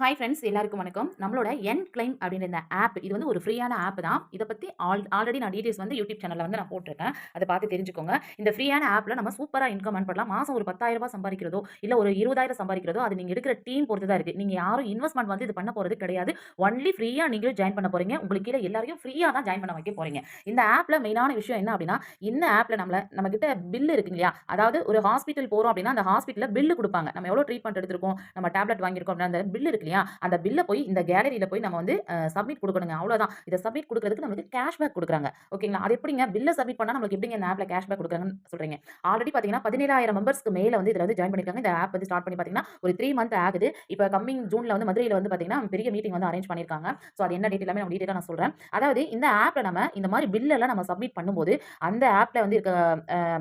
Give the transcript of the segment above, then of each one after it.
Hi friends எல்லாருக்கும் வணக்கம். நம்மளோட என் கிளைம் அப்படின்ற இந்த ஆப் இது வந்து ஒரு ஃப்ரீயான ஆப் தான். இதை பற்றி ஆல் ஆல்ரெடி நான் டீடைல்ஸ் வந்து யூடியூப் சேனலில் வந்து நான் போட்டிருக்கேன். அதை பார்த்து தெரிஞ்சுக்கோங்க. இந்த ஃப்ரீயான ஆப்பில் நம்ம சூப்பராக இன்கம் அன் பண்ணலாம். மாதம் ஒரு பத்தாயிரம் ரூபாய் சம்பாதிக்கிறதோ இல்லை ஒரு இருபதாயிரம் சம்பாதிக்கிறதோ அது நீங்கள் எடுக்கிற டீம் பொறுத்து தான் இருக்குது நீங்கள் யாரும் இன்வெஸ்ட்மெண்ட் வந்து இது பண்ண போகிறது கிடையாது. ஒன்லி ஃப்ரீயாக நீங்களும் ஜாயின் பண்ண போகிறீங்க உங்களுக்கு கீழே எல்லாரையும் ஃப்ரீயாக தான் ஜாயின் பண்ண வைக்க போகிறீங்க இந்த ஆப்பில் மெயினான விஷயம் என்ன அப்படின்னா இந்த ஆப்பில் நம்மளை நம்மக்கிட்ட பில்லு இருக்குங்க இல்லையா? அதாவது ஒரு ஹாஸ்பிட்டல் போகிறோம் அப்படின்னா அந்த ஹாஸ்பிட்டலில் பில்லு கொடுப்பாங்க. நம்ம எவ்வளோ ட்ரீட்மெண்ட் எடுத்திருக்கோம்? நம்ம டேப்லெட் வாங்கியிருக்கோம் அப்படின்னா அந்த பில்லு இருக்கு இல்லையா? அந்த பில்லை போய் இந்த கேலரியில் போய் நம்ம வந்து சப்மிட் கொடுக்கணுங்க. அவ்வளோதான் இதை சப்மிட் கொடுக்கறதுக்கு நம்மளுக்கு கேஷ்பேக் கொடுக்குறாங்க. ஓகேங்களா அது எப்படிங்க? பில்லை சப்மிட் பண்ணால் நம்மளுக்கு எப்படிங்க இந்த ஆப்பில் கேஷ்பேக் கொடுக்குறாங்கன்னு சொல்கிறீங்க ஆல்ரெடி பார்த்தீங்கன்னா பதினேழாயிரம் மெம்பர்ஸ்க்கு மேலே வந்து இதில் வந்து ஜாயின் பண்ணியிருக்காங்க இந்த ஆப் வந்து ஸ்டார்ட் பண்ணி பார்த்தீங்கன்னா ஒரு த்ரீ மந்த் ஆகுது. இப்போ கம்மிங் ஜூனில் வந்து மதுரையில் வந்து பார்த்தீங்கன்னா பெரிய மீட்டிங் வந்து அரேஞ்ச் பண்ணியிருக்காங்க ஸோ அது என்ன டீட்டெயில் எல்லாமே நம்ம டீட்டெயிலாக நான் சொல்கிறேன் அதாவது இந்த ஆப்பில் நம்ம இந்த மாதிரி பில்லெல்லாம் நம்ம சப்மிட் பண்ணும்போது அந்த ஆப்பில் வந்து இருக்க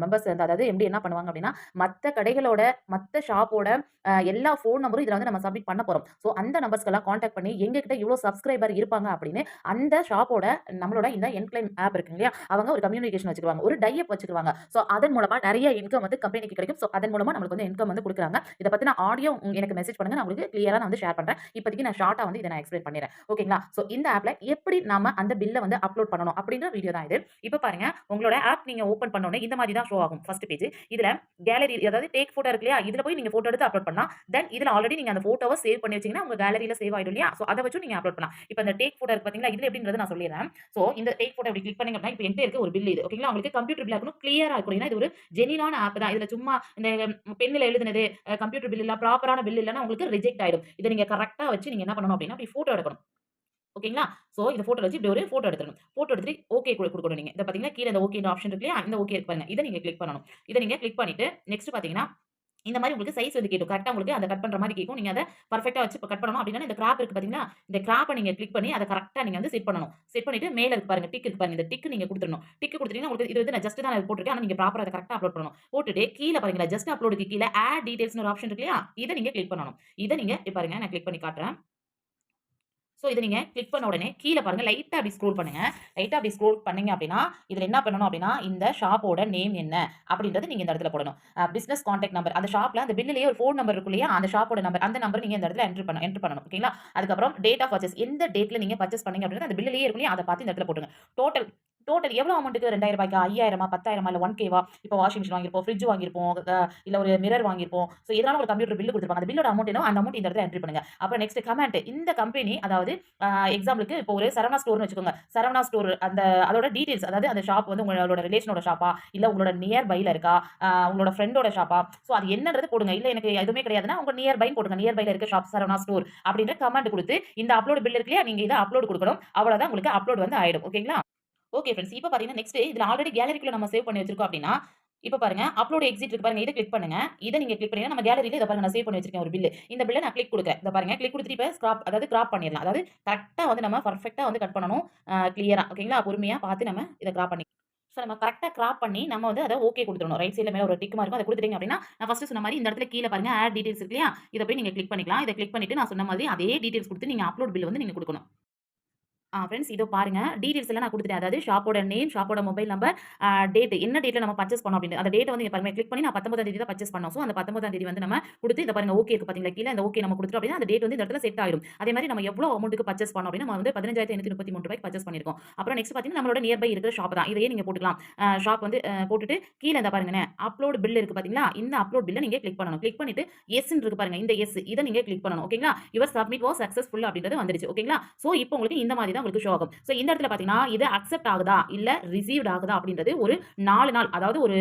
மெம்பர்ஸ் வந்து அதாவது எப்படி என்ன பண்ணுவாங்க அப்படின்னா மற்ற கடைகளோட மற்ற ஷாப்போட எல்லா ஃபோன் நம்பரும் இதில் வந்து நம்ம சப்மிட் பண்ண போகிறோம் ஸோ அந்த நம்பர்ஸ்க்கெல்லாம் காண்டாக்ட் பண்ணி எங்ககிட்ட இவ்வளோ சப்ஸ்கிரைபர் இருப்பாங்க அப்படின்னு அந்த ஷாப்போட நம்மளோட இந்த என்க்ளைம் ஆப் இருக்கு இல்லையா? அவங்க ஒரு கம்யூனிகேஷன் வச்சுக்குவாங்க ஒரு டையப் வச்சுக்குவாங்க ஸோ அதன் மூலமாக நிறைய இன்கம் வந்து கம்பெனிக்கு கிடைக்கும். ஸோ அதன் மூலமாக நம்மளுக்கு வந்து இன்கம் வந்து கொடுக்குறாங்க. இதை பற்றி நான் ஆடியோ எனக்கு மெசேஜ் பண்ணுங்க. நான் உங்களுக்கு கிளியராக நான் வந்து ஷேர் பண்ணுறேன் இப்போதைக்கு நான் ஷார்ட்டாக வந்து இதை நான் எக்ஸ்பிளைன் பண்ணிடுறேன். ஓகேங்களா ஸோ இந்த ஆப்பில் எப்படி நம்ம அந்த பில்லை வந்து அப்லோட் பண்ணணும் அப்படின்ற வீடியோ தான் இது. இப்போ பாருங்க உங்களோட ஆப் நீங்கள் ஓப்பன் பண்ணோன்னே இந்த மாதிரி தான் ஷோ ஆகும். ஃபர்ஸ்ட் பேஜ் இதில் கேலரி அதாவது டேக் ஃபோட்டோ இருக்கு இல்லையா? இதில் போய் நீங்கள் ஃபோட்டோ எடுத்து அப்லோட் பண்ணலாம். தென் இதில் ஆல்ரெடி நீங்கள் அந்த ஃபோட்டோவை சேவ் பண்ணி வச்சீங்கன்னா உங்கள் கேலரியில் சேவ் ஆயிடும் இல்லையா? ஸோ அதை வச்சு நீங்கள் அப்லோட் பண்ணலாம். இப்போ இந்த டேக் ஃபோட்டோ இருக்கு பார்த்தீங்களா இது எப்படின்றது நான் சொல்லிடுறேன். ஸோ இந்த டேக் ஃபோட்டோ இப்படி கிளிக் பண்ணீங்க அப்படின்னா இப்போ என்கிட்ட இருக்க ஒரு பில் இது. ஓகேங்களா உங்களுக்கு கம்ப்யூட்டர் பில் ஆகணும் கிளியராக இருக்கும் ஏன்னா இது ஒரு ஜெனினான ஆப் தான். இதில் சும்மா இந்த பெண்ணில் எழுதுனது கம்ப்யூட்டர் பில் இல்லை ப்ராப்பரான பில் இல்லைன்னா உங்களுக்கு ரிஜெக்ட் ஆயிடும். இதை நீங்கள் கரெக்டாக வச்சு நீங்கள் என்ன பண்ணணும் அப்படின்னா அப்படி ஃபோட்டோ எடுக்கணும். ஓகேங்களா ஸோ இந்த ஃபோட்டோ வச்சு இப்படி ஒரு ஃபோட்டோ எடுத்துக்கணும் ஃபோட்டோ எடுத்துட்டு ஓகே கொடுக்கணும் நீங்கள் இதை பார்த்தீங்கன்னா கீழே இந்த ஓகே ஆப்ஷன் இருக்கு இல்லையா? இந்த ஓகே இருக்கு பாருங்க. இதை நீங்கள் கிளிக் பண்ணணும். இதை நீங்கள் கிளிக் பண்ணிட்டு நெக்ஸ்ட் பார்த்தீங்கன்னா இந்த மாதிரி உங்களுக்கு சைஸ் வந்து கேட்டும். கரெக்டாக உங்களுக்கு அதை கட் பண்ணுற மாதிரி கேட்கும். நீங்கள் அதை பர்ஃபெக்டாக வச்சு கட் பண்ணணும் அப்படின்னா இந்த கிராப் இருக்கு பார்த்தீங்கன்னா இந்த கிராப்பை நீங்கள் கிளிக் பண்ணி அதை கரெக்டாக நீங்கள் வந்து செட் பண்ணணும். செட் பண்ணிட்டு மேலே இருக்கு பாருங்க டிக் இருக்கு பாருங்க. இந்த டிக் நீங்கள் கொடுத்துடணும். டிக் கொடுத்துட்டீங்கன்னா உங்களுக்கு இது வந்து நான் ஜஸ்ட் தான் போட்டுருக்கேன். ஆனால் நீங்கள் ப்ராப்பராக அதை கரெக்டாக அப்லோட் பண்ணணும். போட்டுட்டு கீழே பாருங்களா ஜஸ்ட் அப்லோடுக்கு கீழே ஆட் டீடைல்ஸ்னு ஒரு ஆப்ஷன் இருக்கு இல்லையா? இதை நீங்கள் கிளிக் பண்ணணும். இதை நீங்கள் பாருங்க நான் கிளிக் பண்ணி காட்டுறேன். ஸோ இதை நீங்கள் கிளிக் பண்ண உடனே கீழே பாருங்கள் லைட்டாக அப்படி ஸ்க்ரோல் பண்ணுங்கள் லைட்டாக அப்படி ஸ்க்ரோல் பண்ணீங்க அப்படின்னா இதில் என்ன பண்ணணும் அப்படின்னா இந்த ஷாப்போட நேம் என்ன அப்படின்றது நீங்கள் இந்த இடத்துல போடணும். பிஸ்னஸ் காண்டாக்ட் நம்பர் அந்த ஷாப்பில் அந்த பில்லிலேயே ஒரு ஃபோன் நம்பர் இருக்கு இல்லையா அந்த ஷாப்போட நம்பர் அந்த நம்பர் நீங்கள் இந்த இடத்துல என்ட்ரு பண்ண என்ட்ரு பண்ணணும். ஓகேங்களா அதுக்கப்புறம் டேட் ஆஃப் பர்ச்சேஸ் எந்த டேட்டில் நீங்கள் பர்ச்சேஸ் பண்ணீங்க அப்படின்னா அந்த பில்லிலேயே இருக்கும் இல்லையா அதை பார்த்து இந்த இடத்துல போட்டுங்க டோட்டல் டோட்டல் எவ்வளோ அமௌண்ட்டுக்கு ரெண்டாயிரம் ரூபாய்க்கா? ஐயாயிரமா? பத்தாயிரமா? இல்லை ஒன் கேவா இப்போ வாஷிங் மிஷின் வாங்கியிருப்போம் ஃப்ரிட்ஜ் வாங்கியிருப்போம் இல்லை ஒரு மிரர் வாங்கியிருப்போம். ஸோ இதனால ஒரு கம்ப்யூட்டர் பில்லு கொடுத்துருப்பாங்க. அந்த பில்லோட அமௌண்ட் என்ன? அந்த அமௌண்ட் இந்த இடத்துல என்ட்ரி பண்ணுங்க. அப்புறம் நெக்ஸ்ட் கமெண்ட் இந்த கம்பெனி அதாவது எக்ஸாம்பிளுக்கு இப்போ ஒரு சரவணா ஸ்டோர்னு வச்சுக்கோங்க. சரவணா ஸ்டோர் அந்த அதோட டீடைல்ஸ் அதாவது அந்த ஷாப் வந்து உங்களோட ரிலேஷனோட ஷாப்பா இல்லை உங்களோட நியர் பையில் இருக்கா? உங்களோட ஃப்ரெண்டோட ஷாப்பா ஸோ அது என்னன்றது போடுங்க. இல்லை எனக்கு எதுவுமே கிடையாதுன்னா உங்க நியர் பை போடுங்க. நியர் பையில் இருக்க ஷாப் சரவணா ஸ்டோர் அப்படின்ற கமெண்ட் கொடுத்து இந்த அப்லோட் பில் இருக்கு இல்லையா? நீங்கள் இதை அப்லோட் கொடுக்கணும். அவ்வளோதான் உங்களுக்கு அப்லோட் வந்து ஆயிடும். ஓகேங்களா ஓகே ஃப்ரெண்ட்ஸ் இப்போ பார்த்தீங்கன்னா நெக்ஸ்ட் இதில் ஆல்ரெடி கேலரிக்குள்ள நம்ம சேவ் பண்ணி வச்சிருக்கோம் அப்படின்னா இப்போ பாருங்க அப்லோட் எக்ஸிட் இருக்கு பாருங்க. இதை கிளிக் பண்ணுங்க. இதை நீங்க கிளிக் பண்ணி நம்ம கேலரியில் இதை பாருங்க நான் சேவ் பண்ணி வச்சிருக்கேன் ஒரு பில் இந்த பில்லை நான் கிளிக் கொடுக்குறேன். இதை பாருங்க கிளிக் கொடுத்துட்டு இப்போ ஸ்கிராப் அதாவது கிராப் பண்ணிடலாம். அதாவது கரெக்டாக வந்து நம்ம பர்ஃபெக்டாக வந்து கட் பண்ணணும். கிளியரா ஓகேங்களா பொறுமையாக பார்த்து நம்ம இதை கிராப் பண்ணி ஸோ நம்ம கரெக்டாக கிராப் பண்ணி நம்ம வந்து அதை ஓகே கொடுத்துடணும். ரைட் சைடில் மேலே ஒரு டிக் இருக்கும் அதை கொடுத்துட்டீங்க அப்படின்னா நான் ஃபஸ்ட்டு சொன்ன மாதிரி இந்த இடத்துல கீழே பாருங்க ஆட் டீடைல்ஸ் இருக்கு இல்லையா? இதை போய் நீங்கள் கிளிக் பண்ணிக்கலாம். இதை கிளிக் பண்ணிட்டு நான் சொன்ன மாதிரி அதே டீடைல்ஸ் கொடுத்து நீங்கள் அப்லோட் பில் வந்து நீங்கள் கொடுக்கணும். ஃப்ரெண்ட்ஸ் இதோ பாருங்க. டீடைல்ஸ் எல்லாம் நான் கொடுத்துட்டேன். அதாவது ஷாப்போட நேம் ஷாப்போட மொபைல் நம்பர் டேட் என்ன டேட்டில் நம்ம பர்ச்சேஸ் பண்ணோம் அப்படின்னு அந்த டேட் வந்து பாருங்க. கிளிக் பண்ணி நான் பத்தொம்பதாம் தேதி தான் பர்ச்சேஸ் பண்ணோம். ஸோ அந்த பத்தொம்பதாம் தேதி வந்து நம்ம கொடுத்து இந்த பாருங்க ஓகே இருக்கு பார்த்தீங்களா கீழே அந்த ஓகே நம்ம கொடுத்துட்டோம் அப்படின்னா அந்த டேட் வந்து இந்த இடத்துல செட் ஆயிடும் அதே மாதிரி நம்ம எவ்வளோ அமௌண்ட்டுக்கு பர்ச்சேஸ் பண்ணோம் அப்படின்னா நம்ம வந்து பதினஞ்சாயிரத்தி எண்ணூற்றி முப்பத்தி மூணு ரூபாய்க்கு பர்ச்சேஸ் பண்ணிருக்கோம் அப்புறம் நெக்ஸ்ட் பார்த்தீங்கன்னா நம்மளோட நியர்பை இருக்கிற ஷாப் தான். இதையே நீங்கள் போட்டுக்கலாம். ஷாப் வந்து போட்டுட்டு கீழே இந்த பாருங்க அப்லோட் பில் இருக்கு பார்த்தீங்களா இந்த அப்லோட் பில்லை நீங்கள் கிளிக் பண்ணணும். கிளிக் பண்ணிட்டு எஸ் இருக்கு பாருங்க. இந்த எஸ் இதை நீங்கள் கிளிக் பண்ணணும். ஓகேங்களா யுவர் சப்மிட் வாஸ் சக்ஸஸ்ஃபுல் அப்படின்றது வந்துருச்சு. ஓகேங்களா ஸோ இப்போ உங்களுக்கு இந்த மாதிரி தான் உங்களுக்கு ஷோ ஆகும். ஸோ இந்த இடத்துல பார்த்தீங்கன்னா இது அக்செப்ட் ஆகுதா? இல்லை ரிசீவ்ட் ஆகுதா? அப்படின்றது ஒரு நாலு நாள் அதாவது ஒரு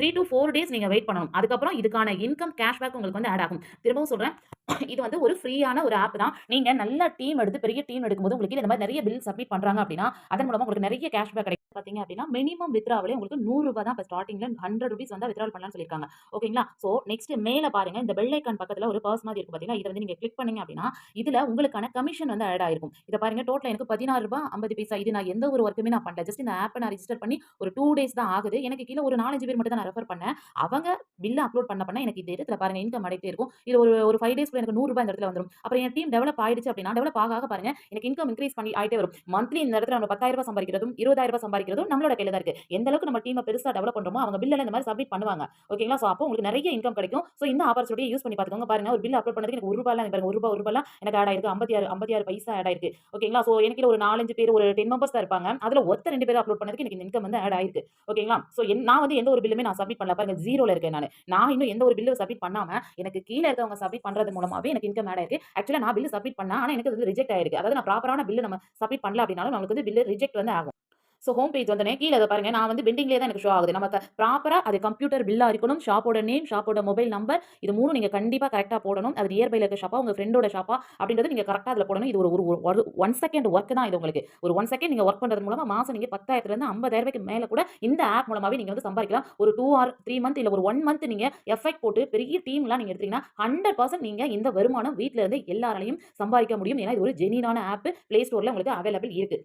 த்ரீ டு ஃபோர் டேஸ் நீங்கள் வெயிட் பண்ணணும். அதுக்கப்புறம் இதுக்கான இன்கம் கேஷ்பேக் உங்களுக்கு வந்து ஆட் ஆகும். திரும்பவும் சொல்கிறேன் இது வந்து ஒரு ஃப்ரீயான ஒரு ஆப் தான். நீங்கள் நல்ல டீம் எடுத்து பெரிய டீம் எடுக்கும்போது உங்களுக்கு இந்த மாதிரி நிறைய பில் சப்மிட் பண்ணுறாங்க அப்படின்னா அதன் மூலமாக உங்களுக்கு நிறைய கேஷ்பேக் கிடைக்கும். பார்த்தீங்க அப்படின்னா மினிமம் வித்ராவிலே உங்களுக்கு நூறுரூபா தான் இப்போ ஸ்டார்டிங்கில் ஹண்ட்ரட் ருபீஸ் வந்து வித்ரால் பண்ணலாம்னு சொல்லியிருக்காங்க. ஓகேங்களா ஸோ நெக்ஸ்ட் மேலே பாருங்க இந்த பெல் ஐக்கான் பக்கத்தில் ஒரு பர்ஸ் மாதிரி இருக்கும் பார்த்தீங்கன்னா இதை வந்து நீங்கள் கிளிக் பண்ணீங்க அப்படின்னா இதில் உங்களுக்கான கமிஷன் வந்து ஆட் ஆயிருக்கும். இதை பாருங்க டோட்டல் எனக்கு பதினாறு ரூபாய் ஐம்பது பைசா. இது நான் எந்த ஒரு ஒர்க்குமே நான் பண்ணல. ஜஸ்ட் இந்த ஆப்பை நான் ரிஜிஸ்டர் பண்ணி ஒரு டூ டேஸ் தான் ஆகுது. எனக்கு கீழே ஒரு நாலஞ்சு பேர் மட்டும் தான் நான் ரெஃபர் பண்ணேன். அவங்க பில்லை அப்லோட் பண்ண பண்ண எனக்கு இந்த இடத்துல பாருங்க இன்கம் அடைத்தே இருக்கும். இது ஒரு ஒரு ஃபைவ் டேஸ்க்கு எனக்கு நூறு ரூபாய் இந்த இடத்துல வந்துடும் அப்புறம் என் டீம் டெவலப் ஆயிடுச்சு அப்படின்னா டெவலப் ஆக ஆக பாருங்க எனக்கு இன்கம் இன்க்ரீஸ் பண்ணி ஆயிட்டே வரும். மந்த்லி இந்த இடத்துல நம்ம பத்தாயிரம் ரூபாய் சம்பாதிக்கிறதும் இருபதாயிரம் ரூபாய் சம்பாதிக்கிறதும் நம்மளோட கையில தான் இருக்கு. எந்த அளவுக்கு நம்ம டீமை பெருசாக டெவலப் பண்ணுறோமோ அவங்க பில்லில் இந்த மாதிரி சப்மிட் பண்ணுவாங்க. ஓகேங்களா ஸோ அப்போ உங்களுக்கு நிறைய இன்கம் கிடைக்கும். ஸோ இந்த ஆப்பர்ச்சுனிட்டியை யூஸ் பண்ணி பார்த்துக்கோங்க. பாருங்க ஒரு பில் அப்லோட் பண்ணுறதுக்கு எனக்கு ஒரு ரூபாய் எனக்கு ஒரு ரூபாய் ஒரு ரூபாய் எனக்கு ஆட் ஆயிருக்கு. ஐம்பத்தி ஆறு ஐம்பத்தி ஆறு பைசா ஆட் ஆயிருக்கு. ஓகேங்களா ஸோ எனக்கு ஒரு நாலஞ்சு பேர் ஒரு டென் மெம்பர்ஸ் தான் இருப்பாங்க. அதில் ஒருத்தர் ரெண்டு பேர் அப்லோட் பண்ணதுக்கு எனக்கு இன்கம் வந்து ஆட் ஆயிருக்கு. ஓகேங்களா ஸோ நான் வந்து எந்த ஒரு பில்லுமே நான் சப்மிட் பண்ணல. பாருங்க ஜீரோல இருக்கேன் நான். நான் இன்னும் எந்த ஒரு பில்லு சப்மிட் பண்ணாமல் எனக்கு கீழே இருக்கவங்க சப்மிட் பண்ணுறது மூலமாகவே எனக்கு இன்கம் ஆட் ஆயிருக்கு. ஆக்சுவலா நான் பில்லு சப்மிட் பண்ணேன் ஆனால் எனக்கு வந்து ரிஜெக்ட் ஆயிருக்கு. அதாவது நான் ப்ராப்பரான பில்லு நம்ம சப்மிட் பண்ணல அப்படின்னாலும் நம்மளுக்கு வந்து பில்லு ரிஜெக்ட் வந்து ஆகும். ஸோ ஹோம் பேஜ் வந்தனே கீழே அதை பாருங்கள் நான் வந்து பெண்டிங்லேயே தான் எனக்கு ஷோ ஆகுது. நமக்கு ப்ராப்பராக அது கம்ப்யூட்டர் பில்லாக இருக்கணும். ஷாப்போட நேம் ஷாப்போட மொபைல் நம்பர் இது மூணு நீங்கள் கண்டிப்பாக கரெக்டாக போடணும். அது நியர்பைல இருக்க ஷாப்பா உங்கள் ஃப்ரெண்டோட ஷாப்பா அப்படின்றது நீங்கள் கரெக்டாக அதில் போடணும். இது ஒரு ஒரு ஒன் செகண்ட் ஒர்க் தான் இது உங்களுக்கு. ஒரு ஒன் செகண்ட் நீங்கள் ஒர்க் பண்ணுறது மூலமாக மாதம் நீங்கள் பத்தாயிரத்துலேருந்து ஐம்பதாயிரம் ரூபாய்க்கு மேலே கூட இந்த ஆப் மூலமாகவே நீங்கள் வந்து சம்பாதிக்கலாம். ஒரு டூ ஆர் த்ரீ மந்த் இல்லை ஒரு ஒன் மந்த் நீங்கள் எஃபெக்ட் போட்டு பெரிய டீம்லாம் நீங்கள் எடுத்தீங்கன்னா ஹண்ட்ரட் பர்சன்ட் நீங்கள் இந்த வருமானம் வீட்டில் இருந்து எல்லாராலையும் சம்பாதிக்க முடியும். ஏன்னா இது ஒரு ஜெனினான ஆப் பிளே ஸ்டோரில் உங்களுக்கு அவைலபிள் இருக்குது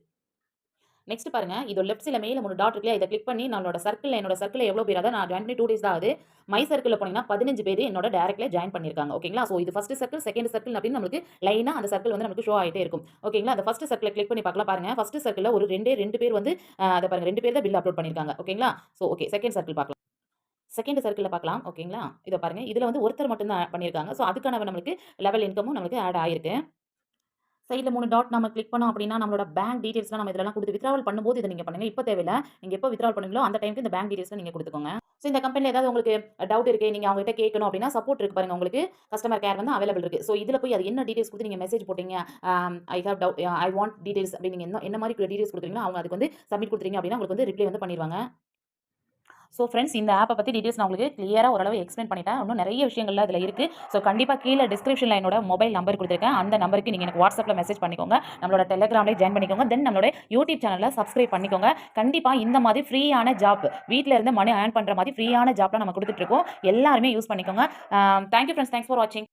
நெக்ஸ்ட் பாருங்க. இது லெஃப்ட் சில மேல மூணு டாட் இருக்குல்ல இதை கிளிக் பண்ணி நம்மளோட சர்க்கிள் என்னோட சர்க்கிள் எவ்வளோ பேர்? அதான் நான் ஜாயின் பண்ணி டூ டேஸ் தான் ஆகுது. மை சர்க்கிளில் போனீங்கன்னா பதினஞ்சு பேர் என்னோட டேரக்ட்ல ஜாயின் பண்ணியிருக்காங்க ஓகேங்களா ஸோ இது ஃபர்ஸ்ட் சர்க்கிள் செகண்ட் சர்க்கிள் அப்படின்னு நமக்கு லைனாக அந்த சர்க்கிள் வந்து நமக்கு ஷோ ஆகிட்டே இருக்கும். ஓகேங்களா அந்த ஃபர்ஸ்ட் சர்க்கிள் கிளிக் பண்ணி பார்க்கலாம் பாருங்க. ஃபர்ஸ்ட் சர்க்கிளில் ஒரு ரெண்டே ரெண்டு பேர் வந்து அதை பாருங்க. ரெண்டு பேர் தான் பில் அப்லோட் பண்ணியிருக்காங்க ஓகேங்களா ஸோ ஓகே செகண்ட் சர்க்கிள் பார்க்கலாம். செகண்ட் சர்க்கிளில் பார்க்கலாம். ஓகேங்களா இதை பாருங்கள் இதில் வந்து ஒருத்தர் மட்டும் தான் பண்ணியிருக்காங்க ஸோ அதுக்கான நம்மளுக்கு லெவல் இன்கமும் நமக்கு ஆட் ஆயிருக்கு. சைடில் மூணு டாட் நம்ம கிளிக் பண்ணோம் அப்படின்னா நம்மளோட பேங்க் டீட்டெயில்ஸ்லாம் நம்ம இதெல்லாம் கொடுத்து வித்ராவல் பண்ணும்போது இதை நீங்கள் பண்ணுங்க. இப்போ தேவையில்லை. நீங்கள் எப்போ வித்ராவல் பண்ணுங்களோ அந்த டைமுக்கு இந்த பேங்க் டீட்டெயில்ஸ் நீங்கள் கொடுத்துக்கோங்க. ஸோ இந்த கம்பெனியில் ஏதாவது உங்களுக்கு டவுட் இருக்குது நீங்கள் அவங்ககிட்ட கேட்கணும் அப்படின்னா சப்போர்ட் இருக்கு பாருங்கள் உங்களுக்கு கஸ்டமர் கேர் வந்து அவைலபிள் இருக்குது ஸோ இதில் போய் அது என்ன டீடைல்ஸ் கொடுத்து நீங்கள் மெசேஜ் போட்டீங்க? I have doubt I want details அப்படின்னு நீங்கள் என்ன என்ன மாதிரி டீட்டெயில்ஸ் கொடுக்குறீங்களோ அவங்க அதுக்கு வந்து சப்மிட் கொடுத்துறீங்க அப்படின்னா உங்களுக்கு வந்து ரிப்ளை வந்து பண்ணிடுவாங்க. ஸோ ஃப்ரெண்ட்ஸ் இந்த ஆப்பை பற்றி டீட்டெயில்ஸ் நான் உங்களுக்கு கிளியராக ஓரளவு எக்ஸ்பிளைன் பண்ணிட்டேன். இன்னும் நிறைய விஷயங்கள் அதில் இருக்குது ஸோ கண்டிப்பாக கீழே டிஸ்கிரிப்ஷனில் என்னோட மொபைல் நம்பர் கொடுத்துருக்கேன். அந்த நம்பருக்கு நீங்கள் எனக்கு வாட்ஸ்அப்பில் மெசேஜ் பண்ணிக்கோங்க. நம்மளோட டெலிகிராம்லேயே ஜாயின் பண்ணிக்கோங்க. தென் நம்மளோட யூடியூப் சேனலில் சப்ஸ்கிரைப் பண்ணிக்கோங்க. கண்டிப்பாக இந்த மாதிரி ஃப்ரீயான ஜாப் வீட்டில் இருந்து மணி ஏர்ன் பண்ணுற மாதிரி ஃப்ரீயான ஜாப்லாம் நம்ம கொடுத்துட்ருக்கோம் எல்லாருமே யூஸ் பண்ணிக்கோங்க. தேங்க்யூ ஃப்ரெண்ட்ஸ் தேங்க்ஸ் ஃபார் வாட்சிங்